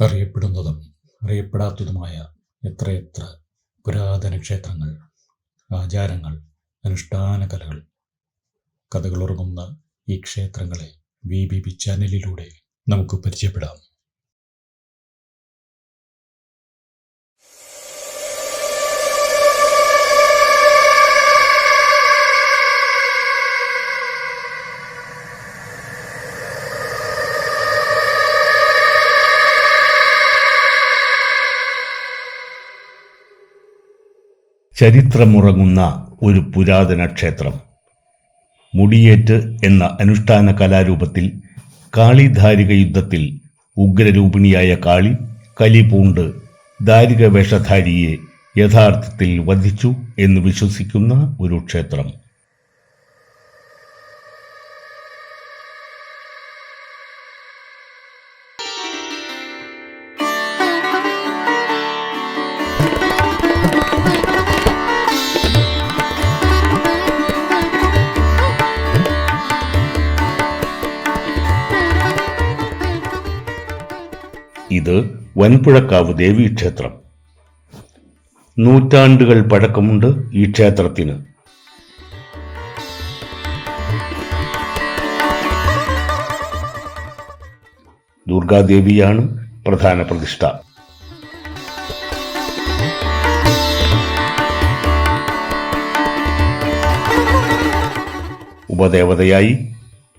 അറിയപ്പെടുന്നതും അറിയപ്പെടാത്തതുമായ എത്രയെത്ര പുരാതന ക്ഷേത്രങ്ങൾ ആചാരങ്ങൾ അനുഷ്ഠാന കലകൾ കഥകളുറങ്ങുന്ന ഈ ക്ഷേത്രങ്ങളെ വി ബി ബി ചാനലിലൂടെ നമുക്ക് പരിചയപ്പെടാം. ചരിത്രമുറങ്ങുന്ന ഒരു പുരാതന ക്ഷേത്രം. മുടിയേറ്റ് എന്ന അനുഷ്ഠാന കലാരൂപത്തിൽ കാളിധാരിക യുദ്ധത്തിൽ ഉഗ്രരൂപിണിയായ കാളി കലിപൂണ്ട് ദാരിക വേഷധാരിയെ യഥാർത്ഥത്തിൽ വധിച്ചു എന്ന് വിശ്വസിക്കുന്ന ഒരു ക്ഷേത്രം. ഇത് വൻപുഴക്കാവ് ദേവീക്ഷേത്രം നൂറ്റാണ്ടുകൾ പഴക്കമുണ്ട് ഈ ക്ഷേത്രത്തിന്. ദുർഗാദേവിയാണ് പ്രധാന പ്രതിഷ്ഠ. ഉപദേവതയായി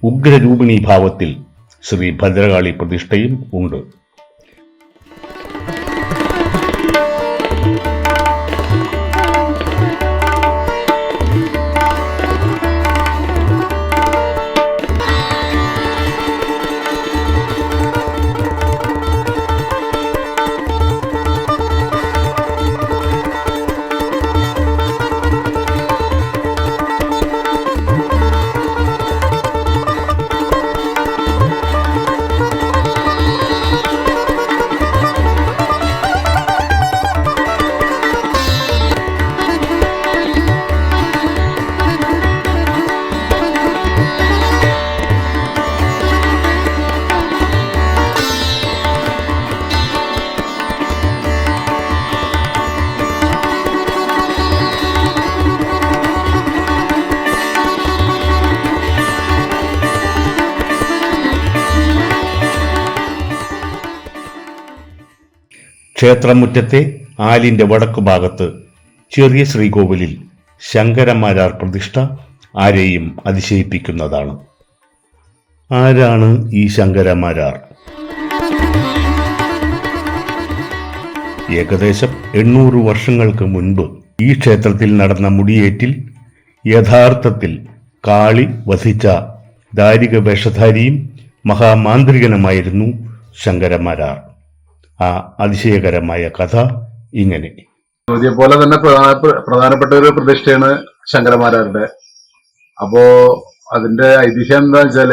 ഉഗ്രരൂപിണി ഭാവത്തിൽ ശ്രീ ഭദ്രകാളി പ്രതിഷ്ഠയും ഉണ്ട്. ക്ഷേത്രമുറ്റത്തെ ആലിന്റെ വടക്കു ഭാഗത്ത് ചെറിയ ശ്രീകോവിലിൽ ശങ്കരന്മാരാർ പ്രതിഷ്ഠ ആരെയും അതിശയിപ്പിക്കുന്നതാണ്. ആരാണ് ഈ ശങ്കരന്മാരാർ? ഏകദേശം എണ്ണൂറ് വർഷങ്ങൾക്ക് മുൻപ് ഈ ക്ഷേത്രത്തിൽ നടന്ന മുടിയേറ്റിൽ യഥാർത്ഥത്തിൽ കാളി വധിച്ച ദാരിക വേഷധാരിയും മഹാമാന്ത്രികനുമായിരുന്നു ശങ്കരന്മാരാർ. ആ അതിശയകരമായ കഥ ഇങ്ങനെ. പോലെ തന്നെ പ്രധാന- പ്രധാനപ്പെട്ട ഒരു പ്രതിഷ്ഠയാണ് ശങ്കരമാരാരുടെ അപ്പോ അതിന്റെ ഐതിഹ്യം എന്താ വെച്ചാൽ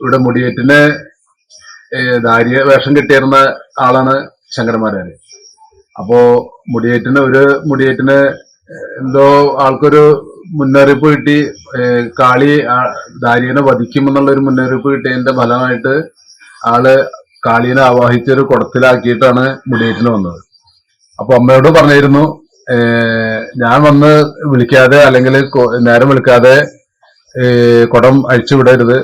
ഇവിടെ മുടിയേറ്റിന് ദാരിയ വേഷം കിട്ടിയിരുന്ന ആളാണ് ശങ്കരമാരാര് അപ്പോ മുടിയേറ്റിന് ഒരു മുടിയേറ്റിന് എന്തോ ആൾക്കൊരു മുന്നറിയിപ്പ് കിട്ടി കാളി ദാരിയനെ വധിക്കുമെന്നുള്ള ഒരു മുന്നറിയിപ്പ് കിട്ടിയതിന്റെ ഫലമായിട്ട് ആൾ കാളീനെ ആവാഹിച്ച് ഒരു കുടത്തിലാക്കിയിട്ടാണ് മുടിയേറ്റിന് വന്നത്. അപ്പൊ അമ്മയോട് പറഞ്ഞിരുന്നു ഞാൻ വന്ന് വിളിക്കാതെ അല്ലെങ്കിൽ നേരം വിളിക്കാതെ കുടം അഴിച്ചു വിടരുത്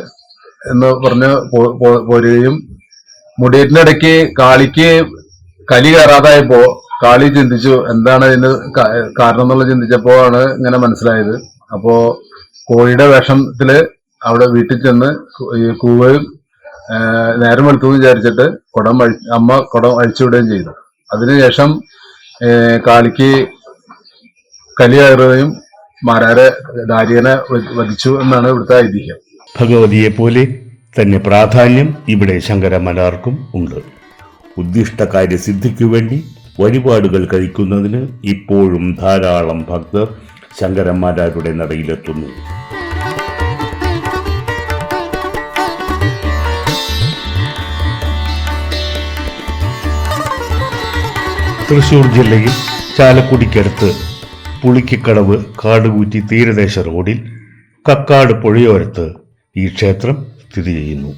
എന്ന് പറഞ്ഞ് പോരുകയും മുടിയേറ്റിന്റെ ഇടയ്ക്ക് കാളിക്ക് കലി കയറാതായപ്പോ കാളി ചിന്തിച്ചു എന്താണ് ഇതിന് കാരണം എന്നുള്ളത് ചിന്തിച്ചപ്പോ ആണ് ഇങ്ങനെ മനസ്സിലായത്. അപ്പോ കോഴിയുടെ വേഷത്തിൽ അവിടെ വീട്ടിൽ ചെന്ന് കൂവയും നേരം എന്ന് വിചാരിച്ചിട്ട് കുടം അമ്മ കുടം അഴിച്ചുവിടുകയും ചെയ്തു. അതിനുശേഷം കാളിക്ക് കലി കയറുകയും മാരാരെ ദാരികനെ വധിച്ചു എന്നാണ് ഇവിടുത്തെ ഐതിഹ്യം. ഭഗവതിയെ പോലെ തന്നെ പ്രാധാന്യം ഇവിടെ ശങ്കരമലാർക്കും ഉണ്ട്. ഉദ്ദിഷ്ട കാര്യസിദ്ധിക്കു വേണ്ടി വഴിപാടുകൾ കഴിക്കുന്നതിന് ഇപ്പോഴും ധാരാളം ഭക്തർ ശങ്കരന്മാരാരുടെ നടയിലെത്തുന്നു. തൃശൂർ ജില്ലയിൽ ചാലക്കുടിക്കടുത്ത് പുളിക്കക്കടവ് കാടുകൂറ്റി തീരദേശ റോഡിൽ കക്കാട് പുഴയോരത്ത് ഈ ക്ഷേത്രം സ്ഥിതി ചെയ്യുന്നു.